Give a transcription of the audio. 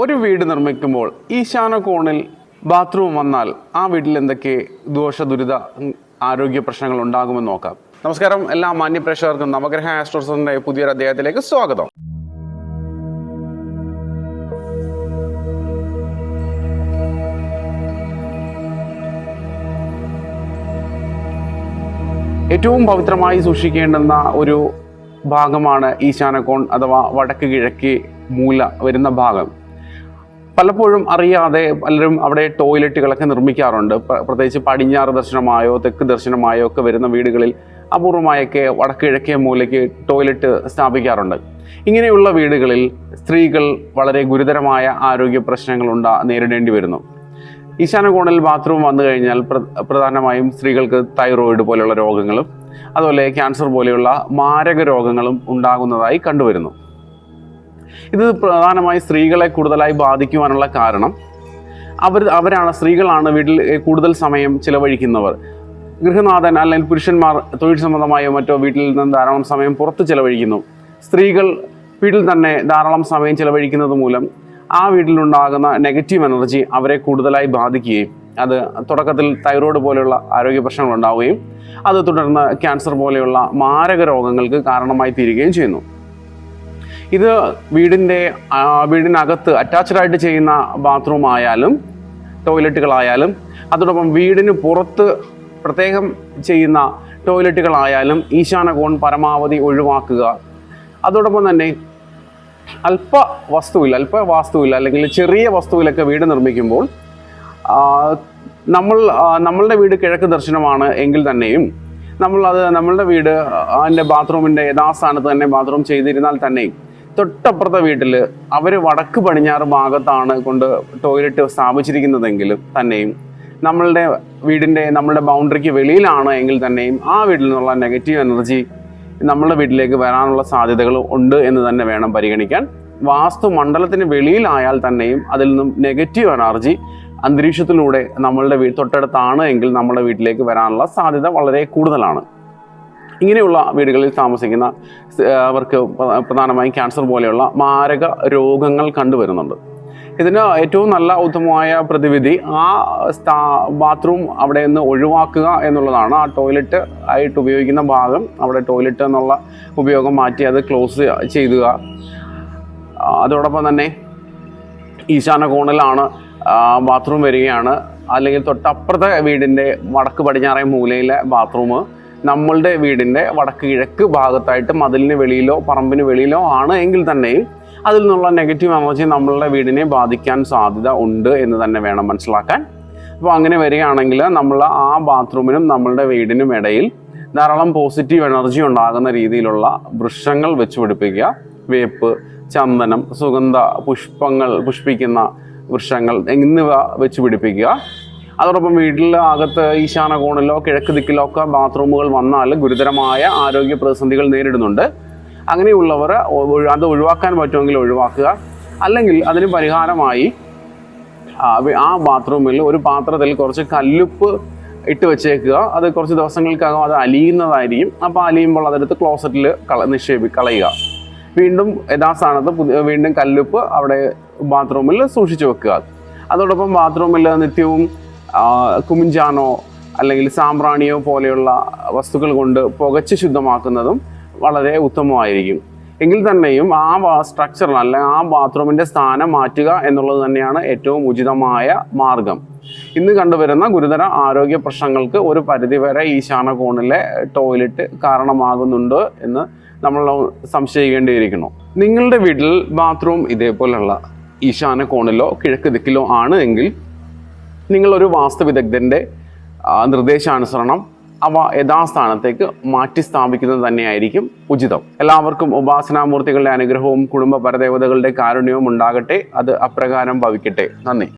ഒരു വീട് നിർമ്മിക്കുമ്പോൾ ഈശാന കോണിൽ ബാത്റൂം വന്നാൽ ആ വീട്ടിൽ എന്തൊക്കെ ദോഷ ദുരിത ആരോഗ്യ പ്രശ്നങ്ങൾ ഉണ്ടാകുമെന്ന് നോക്കാം. നമസ്കാരം. എല്ലാ മാന്യപ്രേക്ഷകർക്കും നവഗ്രഹ ആസ്ട്രോസിന്റെ പുതിയൊരു അദ്ദേഹത്തിലേക്ക് സ്വാഗതം. ഏറ്റവും പവിത്രമായി സൂക്ഷിക്കേണ്ടുന്ന ഒരു ഭാഗമാണ് ഈശാനകോൺ അഥവാ വടക്ക് കിഴക്ക് മൂല വരുന്ന ഭാഗം. പലപ്പോഴും അറിയാതെ പലരും അവിടെ ടോയ്ലറ്റുകളൊക്കെ നിർമ്മിക്കാറുണ്ട്. പ്ര- പ്രത്യേകിച്ച് പടിഞ്ഞാറ് ദർശനമായോ തെക്ക് ദർശനമായോ ഒക്കെ വരുന്ന വീടുകളിൽ അപൂർവമായൊക്കെ വടക്കിഴക്കേ മൂലയ്ക്ക് ടോയ്ലറ്റ് സ്ഥാപിക്കാറുണ്ട്. ഇങ്ങനെയുള്ള വീടുകളിൽ സ്ത്രീകൾ വളരെ ഗുരുതരമായ ആരോഗ്യ പ്രശ്നങ്ങൾ ഉണ്ടാ നേരിടേണ്ടി വരുന്നു. ഈശാനകോണിൽ ബാത്റൂം വന്നു കഴിഞ്ഞാൽ പ്രധാനമായും സ്ത്രീകൾക്ക് തൈറോയിഡ് പോലെയുള്ള രോഗങ്ങളും അതുപോലെ ക്യാൻസർ പോലെയുള്ള മാരക രോഗങ്ങളും ഉണ്ടാകുന്നതായി കണ്ടുവരുന്നു. ഇത് പ്രധാനമായി സ്ത്രീകളെ കൂടുതലായി ബാധിക്കുവാനുള്ള കാരണം. അവർ അവരാണ് സ്ത്രീകളാണ് വീട്ടിൽ കൂടുതൽ സമയം ചിലവഴിക്കുന്നവർ. ഗൃഹനാഥൻ അല്ലെങ്കിൽ പുരുഷന്മാർ തൊഴിൽ സംബന്ധമായോ മറ്റോ വീട്ടിൽ നിന്ന് ധാരാളം സമയം പുറത്ത് ചിലവഴിക്കുന്നു. സ്ത്രീകൾ വീട്ടിൽ തന്നെ ധാരാളം സമയം ചിലവഴിക്കുന്നത് മൂലം ആ വീട്ടിലുണ്ടാകുന്ന നെഗറ്റീവ് എനർജി അവരെ കൂടുതലായി ബാധിക്കുകയും അത് തുടക്കത്തിൽ തൈറോയ്ഡ് പോലെയുള്ള ആരോഗ്യ പ്രശ്നങ്ങൾ ഉണ്ടാവുകയും അത് തുടർന്ന് ക്യാൻസർ പോലെയുള്ള മാരക രോഗങ്ങൾക്ക് കാരണമായി തീരുകയും ചെയ്യുന്നു. ഇത് വീടിന്റെ വീടിനകത്ത് അറ്റാച്ച്ഡ് ആയിട്ട് ചെയ്യുന്ന ബാത്റൂം ആയാലും ടോയ്ലറ്റുകളായാലും അതോടൊപ്പം വീടിന് പുറത്ത് പ്രത്യേകം ചെയ്യുന്ന ടോയ്ലറ്റുകളായാലും ഈശാന കോൺ പരമാവധി ഒഴിവാക്കുക. അതോടൊപ്പം തന്നെ അല്പ വസ്തുവിൽ അല്പ വാസ്തുവിൽ അല്ലെങ്കിൽ ചെറിയ വസ്തുവിലൊക്കെ വീട് നിർമ്മിക്കുമ്പോൾ നമ്മൾ നമ്മളുടെ വീട് കിഴക്ക് ദർശനമാണ് എങ്കിൽ തന്നെയും നമ്മൾ അത് നമ്മളുടെ വീട് അതിന്റെ ബാത്റൂമിന്റെ യഥാസ്ഥാനത്ത് തന്നെ ബാത്റൂം ചെയ്തിരുന്നാൽ തന്നെയും തൊട്ടപ്പുറത്തെ വീട്ടിൽ അവർ വടക്ക് പടിഞ്ഞാറ് ഭാഗത്താണ് കൊണ്ട് ടോയ്ലറ്റ് സ്ഥാപിച്ചിരിക്കുന്നതെങ്കിലും തന്നെയും നമ്മളുടെ വീടിന്റെ നമ്മളുടെ ബൗണ്ടറിക്ക് വെളിയിലാണ് എങ്കിൽ തന്നെയും ആ വീട്ടിൽ നിന്നുള്ള നെഗറ്റീവ് എനർജി നമ്മളുടെ വീട്ടിലേക്ക് വരാനുള്ള സാധ്യതകൾ ഉണ്ട് എന്ന് തന്നെ വേണം പരിഗണിക്കാൻ. വാസ്തു മണ്ഡലത്തിന് വെളിയിലായാൽ തന്നെയും അതിൽ നിന്നും നെഗറ്റീവ് എനർജി അന്തരീക്ഷത്തിലൂടെ നമ്മളുടെ വീട് തൊട്ടടുത്താണ് എങ്കിൽ നമ്മുടെ വീട്ടിലേക്ക് വരാനുള്ള സാധ്യത വളരെ കൂടുതലാണ്. ഇങ്ങനെയുള്ള വീടുകളിൽ താമസിക്കുന്ന അവർക്ക് പ്രധാനമായും ക്യാൻസർ പോലെയുള്ള മാരക രോഗങ്ങൾ കണ്ടുവരുന്നുണ്ട്. ഇതിന് ഏറ്റവും നല്ല ഉത്തമമായ പ്രതിവിധി ആ സ്ഥാ ബാത്റൂം അവിടെ നിന്ന് ഒഴിവാക്കുക എന്നുള്ളതാണ്. ആ ടോയ്ലറ്റ് ആയിട്ട് ഉപയോഗിക്കുന്ന ഭാഗം അവിടെ ടോയ്ലറ്റ് എന്നുള്ള ഉപയോഗം മാറ്റി അത് ക്ലോസ് ചെയ്യുക. അതോടൊപ്പം തന്നെ ഈശാന കോണിലാണ് ബാത്റൂം വരികയാണ്. അല്ലെങ്കിൽ തൊട്ടപ്പുറത്തെ വീടിന്റെ വടക്ക് പടിഞ്ഞാറേ മൂലയിലെ ബാത്റൂം. നമ്മളുടെ വീടിന്റെ വടക്ക് കിഴക്ക് ഭാഗത്തായിട്ട് മതിലിന് വെളിയിലോ പറമ്പിന് വെളിയിലോ ആണ് എങ്കിൽ തന്നെയും അതിൽ നിന്നുള്ള നെഗറ്റീവ് എനർജി നമ്മളുടെ വീടിനെ ബാധിക്കാൻ സാധ്യത ഉണ്ട് എന്ന് തന്നെ വേണം മനസ്സിലാക്കാൻ. അപ്പോൾ അങ്ങനെ വരികയാണെങ്കിൽ നമ്മൾ ആ ബാത്റൂമിനും നമ്മളുടെ വീടിനും ഇടയിൽ ധാരാളം പോസിറ്റീവ് എനർജി ഉണ്ടാകുന്ന രീതിയിലുള്ള വൃക്ഷങ്ങൾ വെച്ച് പിടിപ്പിക്കുക. വേപ്പ് ചന്ദനം സുഗന്ധ പുഷ്പങ്ങൾ പുഷ്പിക്കുന്ന വൃക്ഷങ്ങൾ എന്നിവ വെച്ച് പിടിപ്പിക്കുക. അതോടൊപ്പം വീട്ടിൽ അകത്ത് ഈശാന കോണിലോ കിഴക്ക് ദിക്കിലോ ഒക്കെ ബാത്റൂമുകൾ വന്നാൽ ഗുരുതരമായ ആരോഗ്യ പ്രതിസന്ധികൾ നേരിടുന്നുണ്ട്. അങ്ങനെയുള്ളവർ അത് ഒഴിവാക്കാൻ പറ്റുമെങ്കിൽ ഒഴിവാക്കുക. അല്ലെങ്കിൽ അതിന് പരിഹാരമായി ആ ബാത്റൂമിൽ ഒരു പാത്രത്തിൽ കുറച്ച് കല്ലുപ്പ് ഇട്ട് വെച്ചേക്കുക. അത് കുറച്ച് ദിവസങ്ങൾക്കകം അത് അലിയുന്നതായിരിക്കും. അപ്പോൾ അലിയുമ്പോൾ അതെടുത്ത് ക്ലോസറ്റിൽ കള നിക്ഷേപി കളയുക. വീണ്ടും യഥാസ്ഥാനത്ത് പുതിയ വീണ്ടും കല്ലുപ്പ് അവിടെ ബാത്റൂമിൽ സൂക്ഷിച്ചു വെക്കുക. അതോടൊപ്പം ബാത്റൂമിൽ നിത്യവും കുമിഞ്ചാനോ അല്ലെങ്കിൽ സാമ്പ്രാണിയോ പോലെയുള്ള വസ്തുക്കൾ കൊണ്ട് പുകച്ച് ശുദ്ധമാക്കുന്നതും വളരെ ഉത്തമമായിരിക്കും. എങ്കിൽ തന്നെയും ആ സ്ട്രക്ചറിൽ അല്ലെങ്കിൽ ആ ബാത്റൂമിന്റെ സ്ഥാനം മാറ്റുക എന്നുള്ളത് തന്നെയാണ് ഏറ്റവും ഉചിതമായ മാർഗം. ഇന്ന് കണ്ടുവരുന്ന ഗുരുതര ആരോഗ്യ പ്രശ്നങ്ങൾക്ക് ഒരു പരിധിവരെ ഈശാന കോണിലെ ടോയ്ലറ്റ് കാരണമാകുന്നുണ്ട് എന്ന് നമ്മൾ സംശയിക്കേണ്ടിയിരിക്കുന്നു. നിങ്ങളുടെ വീട്ടിൽ ബാത്റൂം ഇതേപോലെയുള്ള ഈശാന കോണിലോ കിഴക്ക് ദിക്കിലോ ആണ് എങ്കിൽ നിങ്ങളൊരു വാസ്തു വിദഗ്ധന്റെ നിർദ്ദേശാനുസരണം അവ യഥാസ്ഥാനത്തേക്ക് മാറ്റി സ്ഥാപിക്കുന്നത് തന്നെയായിരിക്കും ഉചിതം. എല്ലാവർക്കും ഉപാസനാമൂർത്തികളുടെ അനുഗ്രഹവും കുടുംബ പരദേവതകളുടെ കാരുണ്യവും ഉണ്ടാകട്ടെ. അത് അപ്രകാരം ഭവിക്കട്ടെ. നന്ദി.